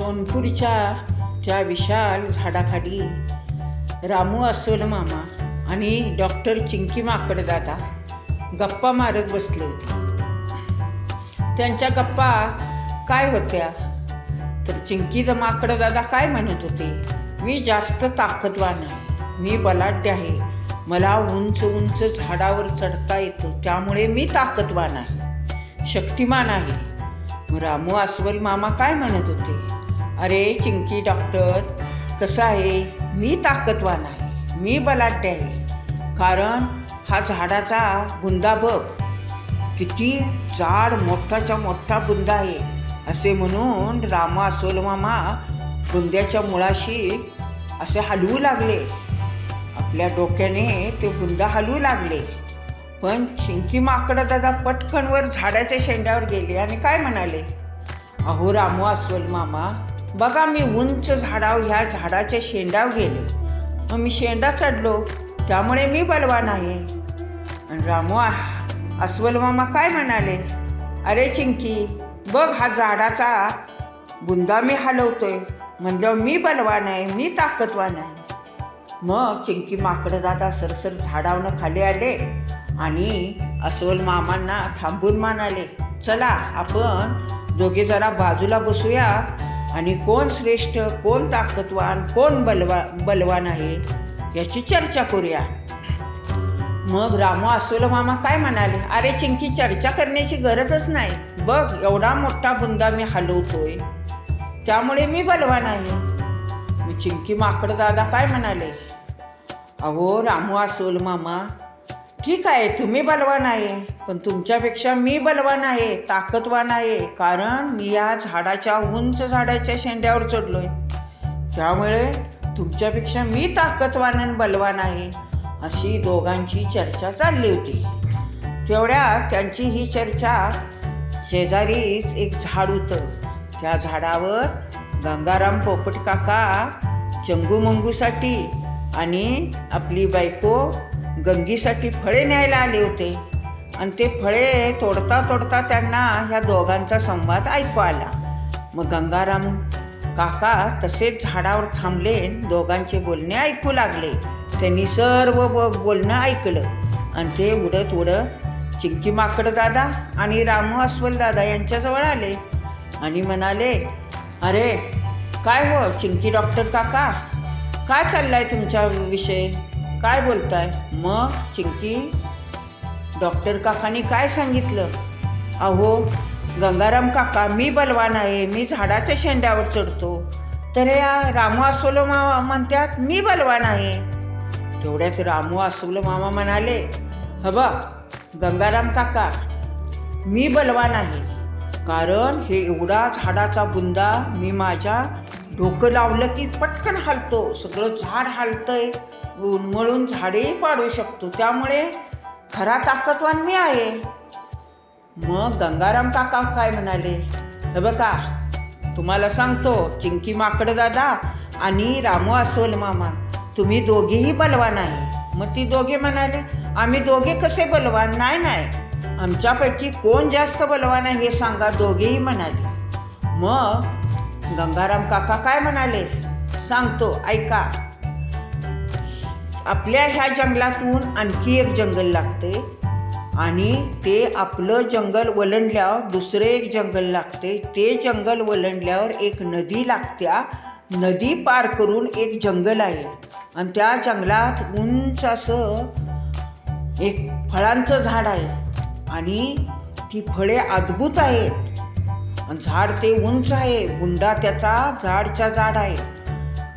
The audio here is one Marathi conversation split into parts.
सोनपूरच्या त्या विशाल झाडाखाली रामू अस्वल मामा आणि डॉक्टर चिंकी माकड दादा गप्पा मारत बसले होते. त्यांच्या गप्पा काय होत्या? तर चिंकी द माकड दादा काय म्हणत होते? मी जास्त ताकदवान आहे. मी बलाढ्य आहे. मला उंच उंच झाडावर चढता येतं. त्यामुळे मी ताकदवान आहे. शक्तिमान आहे. रामू अस्वल मामा काय म्हणत होते? अरे चिंकी डॉक्टर कसं आहे? मी ताकदवान आहे मी बलाढ्य आहे. कारण हा झाडाचा बुंदा बघ किती जाड मोठाच्या मोठा बुंदा आहे. असे म्हणून रामा अस्वल मामा बुंद्याच्या मुळाशी असे हलवू लागले. आपल्या डोक्याने ते बुंदा हलवू लागले. पण चिंकी माकडं दादा पटकनवर झाडाच्या शेंड्यावर गेले आणि काय म्हणाले? अहो रामू अस्वल मामा बघा मी उंच झाडाव ह्या झाडाच्या शेंडाव गेले. मग मी शेंडा चढलो त्यामुळे मी बलवान आहे. आणि रामू अस्वल मामा काय म्हणाले? अरे चिंकी बघ हा झाडाचा बुंदा मी हलवतोय. म्हणजे मी बलवान आहे मी ताकदवान आहे. मग चिंकी माकडं दादा सरसर झाडावनं खाली आले आणि अस्वल मामांना थांबून मानाले चला आपण दोघे जरा बाजूला बसूया. आणि कोण श्रेष्ठ कोण ताकदवान कोण बलवा बलवान आहे याची चर्चा करूया. मग रामू अस्वल मामा काय म्हणाले? अरे चिंकी चर्चा करण्याची गरजच नाही. बघ एवढा मोठा बुंदा मी हलवतोय. त्यामुळे मी बलवान आहे. चिंकी माकड दादा काय म्हणाले? अहो रामू अस्वल मामा ठीक आहे तुम्ही बलवान आहे पण तुमच्यापेक्षा मी बलवान आहे ताकदवान आहे कारण मी या झाडाच्या उंच झाडाच्या शेंड्यावर चढलोय. त्यामुळे तुमच्यापेक्षा मी ताकदवान आणि बलवान आहे अशी दोघांची चर्चा चालली होती. तेवढ्यात त्यांची ही चर्चा शेजारीच एक झाड होतं. त्या झाडावर गंगाराम पोपट काका चंगूमंगूसाठी आणि आपली बायको गंगीसाठी फळे न्यायला आले होते. आणि ते फळे तोडता तोडता त्यांना ह्या दोघांचा संवाद ऐकू आला. मग गंगाराम काका तसेच झाडावर थांबले. दोघांचे बोलणे ऐकू लागले. त्यांनी सर्व ब- बोलणं ऐकलं. आणि ते उडत उडत चिंकी माकड दादा आणि रामू अस्वल दादा यांच्याजवळ आले. आणि म्हणाले अरे काय हो चिंकी डॉक्टर काका? काय चाललाय तुमचा विषय? काय बोलताय? मग चिंकी डॉक्टर काकांनी काय सांगितलं? अहो गंगाराम काका मी बलवान आहे मी झाडाच्या शेंड्यावर चढतो. तर या रामू आसोलो मामा म्हणतात मी बलवान आहे. तेवढ्यात रामू आसोलो मामा म्हणाले ह गंगाराम काका मी बलवान आहे. कारण हे एवढा झाडाचा बुंदा मी माझ्या डोकं लावलं की पटकन हलतो. सगळं झाड हलतंय. उन्मळून झाडेही पाडू शकतो. त्यामुळे खरा ताकदवान मी आहे. मग गंगाराम काका काय म्हणाले? हे बघा तुम्हाला सांगतो चिंकी माकड दादा आणि रामू असोल मामा तुम्ही दोघेही बलवान आहे. मग ती दोघे म्हणाले आम्ही दोघे कसे बलवान? नाही नाही. आमच्यापैकी कोण जास्त बलवान आहे हे सांगा दोघेही म्हणाले. मग गंगाराम काका काय म्हणाले? सांगतो ऐका. आपल्या ह्या जंगलातून आणखी एक जंगल लागते. आणि ते आपलं जंगल वलंडल्यावर दुसरं एक जंगल लागते. ते जंगल वलंडल्यावर एक नदी लागत्या नदी पार करून एक जंगल आहे. आणि त्या जंगलात उंच असं एक फळांचं झाड आहे. आणि ती फळे अद्भुत आहेत. आणि झाड ते उंच आहे. बुंडा त्याचा झाडच्या झाड आहे.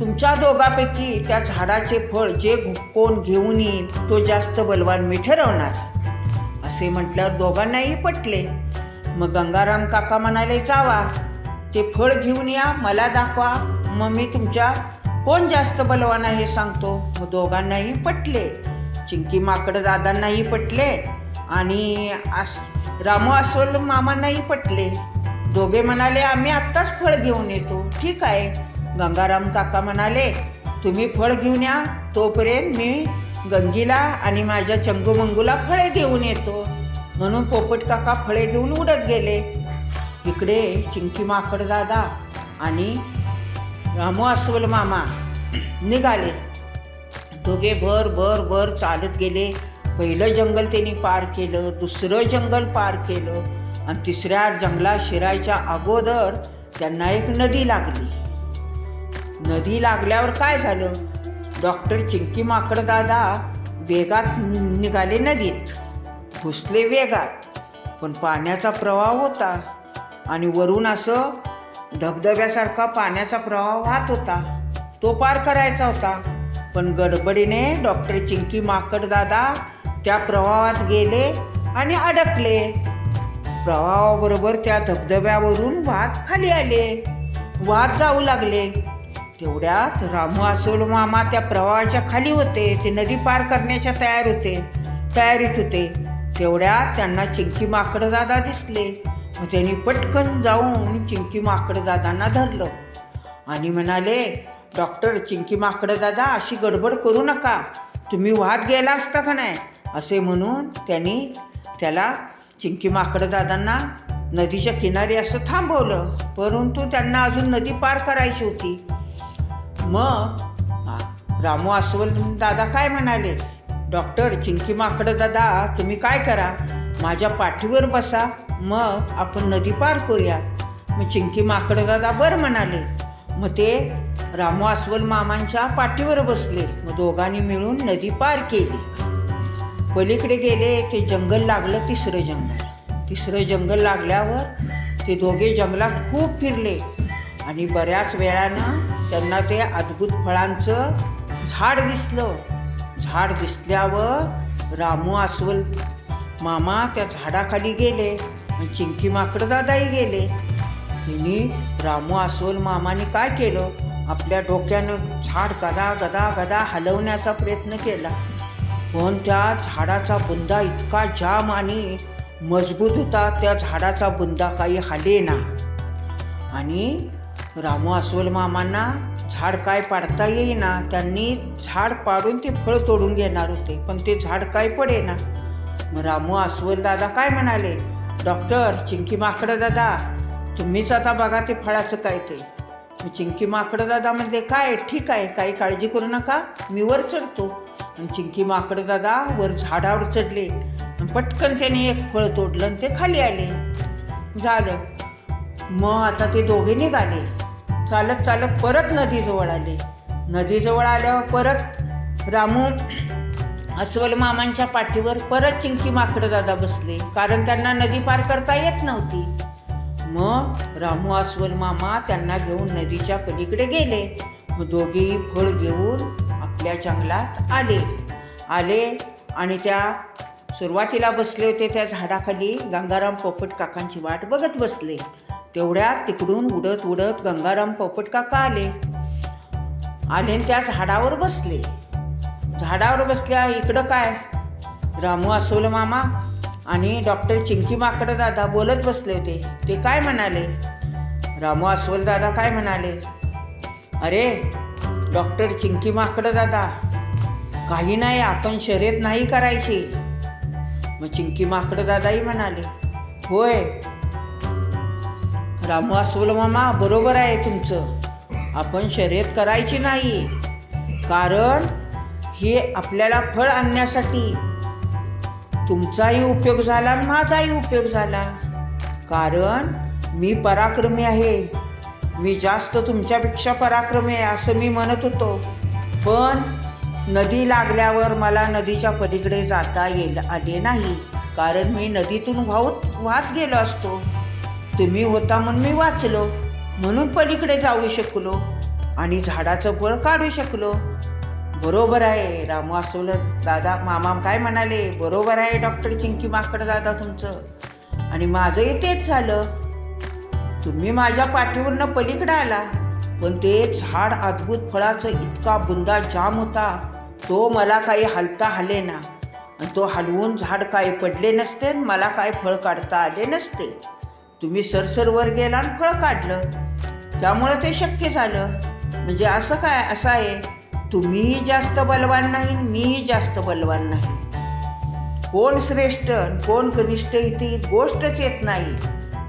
तुमच्या दोघापैकी त्या झाडाचे फळ जे कोण घेऊन येईल तो जास्त बलवान मी ठरवणार. असे म्हटल्यावर दोघांनाही पटले. मग गंगाराम काका म्हणाले जावा ते फळ घेऊन या मला दाखवा. मग मी तुमच्या कोण जास्त बलवान आहे सांगतो. मग दोघांनाही पटले. चिंकी माकडं दादांनाही पटले आणि आस रामू अस्वल मामांनाही पटले. दोघे म्हणाले आम्ही आत्ताच फळ घेऊन येतो. ठीक आहे. गंगाराम काका म्हणाले तुम्ही फळ घेऊन या तोपर्यंत मी गंगीला आणि माझ्या चंगूमंगूला फळे देऊन येतो. म्हणून पोपट काका फळे घेऊन उडत गेले. इकडे चिंकी माकड दादा आणि रामू अस्वल मामा निघाले. दोघे भर भर भर चालत गेले. पहिलं जंगल त्यांनी पार केलं दुसरं जंगल पार केलं. आणि तिसऱ्या जंगलात शिरायच्या अगोदर त्यांना एक नदी लागली. नदी लागल्यावर काय झालं? डॉक्टर चिंकी माकड दादा वेगात निघाले नदीत. घुसले वेगात. पण पाण्याचा प्रवाह होता आणि वरून असं धबधब्यासारखा पाण्याचा प्रवाह वाहत होता. तो पार करायचा होता. पण गडबडीने डॉक्टर चिंकी माकड दादा त्या प्रवाहात गेले आणि अडकले. प्रवाहाबरोबर त्या धबधब्यावरून वाहत खाली आले. वाहत जाऊ लागले. तेवढ्यात रामू आसोल मामा त्या प्रवाहाच्या खाली होते. ते नदी पार करण्याच्या तयार होते. तयारीत होते. तेवढ्यात त्यांना चिंकी माकडदादा दिसले. मग त्यांनी पटकन जाऊन चिंकी माकडदादांना धरलं. आणि म्हणाले डॉक्टर चिंकी माकडदादा अशी गडबड करू नका. तुम्ही वाहत गेला असता का नाही? असे म्हणून त्यांनी त्याला चिंकी माकडदादांना नदीच्या किनारी असं थांबवलं. परंतु त्यांना अजून नदी पार करायची होती. मग रामू अस्वल दादा काय म्हणाले? डॉक्टर चिंकी माकडं दादा तुम्ही काय करा? माझ्या पाठीवर बसा मग आपण नदी पार करूया. मग चिंकी माकडं दादा बरं म्हणाले. मग ते रामू अस्वल मामांच्या पाठीवर बसले. मग दोघांनी मिळून नदी पार केली. पलीकडे गेले ते जंगल लागलं तिसरं जंगल. तिसरं जंगल लागल्यावर ते दोघे जंगलात खूप फिरले. आणि बऱ्याच वेळानं त्यांना ते अद्भुत फळांचं झाड दिसलं. झाड दिसल्यावर रामू अस्वल मामा त्या झाडाखाली गेले आणि चिंकी माकडं दादाही गेले. तिने रामू अस्वल मामाने काय केलं? आपल्या डोक्यानं झाड गदा गदा गदा हलवण्याचा प्रयत्न केला. पण त्या झाडाचा बुंदा इतका जाम आणि मजबूत होता त्या झाडाचा बुंदा काही हालेना. आणि रामू अस्वल मामांना झाड काय पाडता येईना त्यांनी झाड पाडून ते फळ तोडून घेणार होते पण ते झाड काय पडेना. मग रामू अस्वल दादा काय म्हणाले? डॉक्टर चिंकी माकडं दादा तुम्हीच आता बघा ते फळाचं काय ते. मग चिंकी माकडं दादा म्हणजे काय ठीक आहे काही काळजी करू नका मी वर चढतो. आणि चिंकी माकडं दादा वर झाडावर चढले. पटकन त्याने एक फळ तोडलं आणि ते खाली आले. झालं. मग आता ते दोघे निघाले. चालत चालत परत नदीजवळ आले. नदीजवळ आल्यावर परत रामू अस्वल मामांच्या पाठीवर परत चिंकी माकडं दादा बसले कारण त्यांना नदी पार करता येत नव्हती. मग रामू अस्वल मामा त्यांना घेऊन नदीच्या पलीकडे गेले. मग दोघेही फळ घेऊन आपल्या जंगलात आले. आले आणि त्या सुरुवातीला बसले होते त्या झाडाखाली. गंगाराम पोपट काकांची वाट बघत बसले. तेवढ्यात तिकडून उडत उडत गंगाराम पोपट काका आले. आले आणि त्या झाडावर बसले. झाडावर बसल्या इकडं काय? रामू असोल मामा. आणि डॉक्टर चिंकी माकडं दादा बोलत बसले होते. ते काय म्हणाले? रामू अस्वल दादा काय म्हणाले? अरे डॉक्टर चिंकी माकडं दादा काही नाही आपण शर्यत नाही करायची. मग चिंकी माकडं दादाही म्हणाले होय रामू अस्वल मामा बरोबर आहे तुमचं. आपण शर्यत करायची नाही. कारण हे आपल्याला फळ आणण्यासाठी तुमचाही उपयोग झाला आणि माझाही उपयोग झाला. कारण मी पराक्रमी आहे. मी जास्त तुमच्यापेक्षा पराक्रमी आहे असं मी म्हणत होतो. पण नदी लागल्यावर मला नदीच्या पलीकडे जाता येईल आले नाही. कारण मी नदीतून वाहत वाहत गेलो असतो. तुम्ही होता म्हणून मी वाचलो. म्हणून पलीकडे जाऊ शकलो आणि झाडाचं फळ काढू शकलो. बरोबर आहे रामू असोल दादा मामा काय म्हणाले? बरोबर आहे डॉक्टर चिंकी माकड दादा तुमचं. आणि माझंही तेच झालं. तुम्ही माझ्या पाठीवरनं पलीकडे आला. पण ते झाड अद्भुत फळाचं इतका बुंदा जाम होता. तो मला काही हलता हले ना. आणि तो हलवून झाड काय पडले नसते आणि मला काय फळ काढता आले नसते. तुम्ही सरसर वर गेला आणि फळ काढलं. त्यामुळं ते शक्य झालं. म्हणजे असं काय असं आहे तुम्हीही जास्त बलवान नाही मीही जास्त बलवान नाही. कोण श्रेष्ठ आणि कोण कनिष्ठ इथे गोष्टच येत नाही.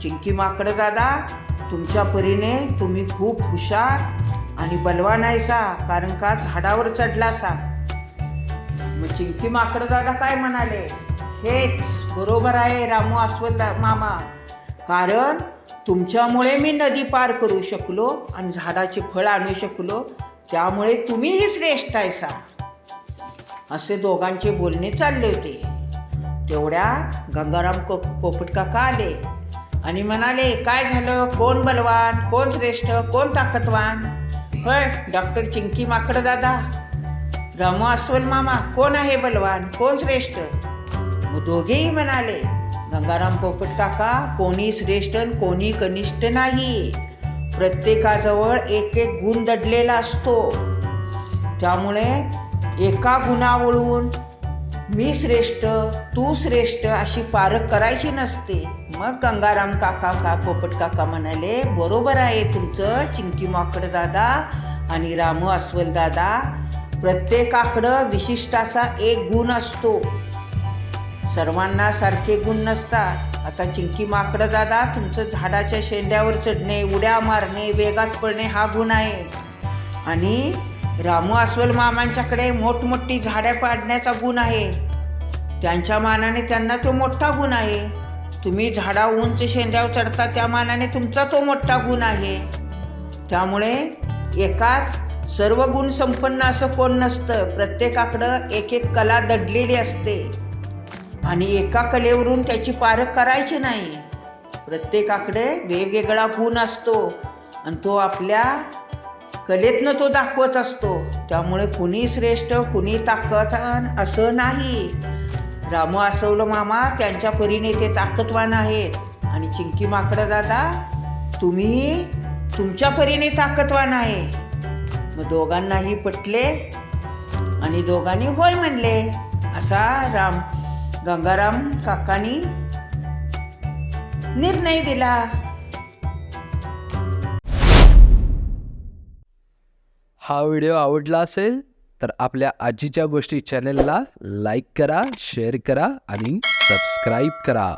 चिंकी माकड दादा तुमच्या परीने तुम्ही खूप हुशार आणि बलवान आहेसा कारण का झाडावर चढलासा? मग चिंकी माकड दादा काय म्हणाले? हेच बरोबर आहे रामू अस्वल मामा. कारण तुमच्यामुळे मी नदी पार करू शकलो आणि झाडाचे फळ आणू शकलो. त्यामुळे तुम्हीही श्रेष्ठ आहेसा. असे दोघांचे बोलणे चालले होते. तेवढ्यात गंगाराम को पोपट काका आले आणि म्हणाले काय झालं? कोण बलवान? कोण श्रेष्ठ? कोण ताकदवान? होय डॉक्टर चिंकी माकड दादा. रामू अस्वल मामा कोण आहे बलवान? कोण श्रेष्ठ? दोघेही म्हणाले गंगाराम पोपट काका कोणी श्रेष्ठ आणि कोणी कनिष्ठ नाही. प्रत्येकाजवळ एक एक गुण दडलेला असतो. त्यामुळे एका गुणावळून मी श्रेष्ठ तू श्रेष्ठ अशी पारख करायची नसते. मग गंगाराम काका का पोपट काका म्हणाले बरोबर आहे तुमचं चिंकी माकड दादा आणि रामू अस्वल दादा. प्रत्येकाकडं विशिष्टाचा एक गुण असतो. सर्वांना सारखे गुण नसतात. आता चिंकी माकडं दादा तुमचं झाडाच्या शेंड्यावर चढणे उड्या मारणे वेगात पडणे हा गुण आहे. आणि रामू अस्वल मामांच्याकडे मोठमोठी झाड्या पाडण्याचा गुण आहे. त्यांच्या मानाने त्यांना तो मोठा गुण आहे. तुम्ही झाडा उंच शेंड्यावर चढता त्या मानाने तुमचा तो मोठा गुण आहे. त्यामुळे एकाच सर्व गुण संपन्न असं कोण नसतं. प्रत्येकाकडं एक एक कला दडलेली असते. आणि एका कलेवरून त्याची पारख करायची नाही. प्रत्येकाकडे वेगवेगळा गुण असतो आणि तो आपल्या कलेतनं तो दाखवत असतो. त्यामुळे कुणी श्रेष्ठ कुणी ताकदवान असं नाही. रामू आसवलं मामा त्यांच्या परीने ते ताकदवान आहेत. आणि चिंकी माकडं दादा तुम्ही तुमच्या परीने ताकदवान आहे. मग दोघांनाही पटले आणि दोघांनी होय म्हणले असा राम गंगाराम काकांनी निर्णय दिला. हा व्हिडिओ आवडला असेल तर आपल्या आजीच्या गोष्टी चॅनेलला लाईक करा शेअर करा आणि सबस्क्राईब करा.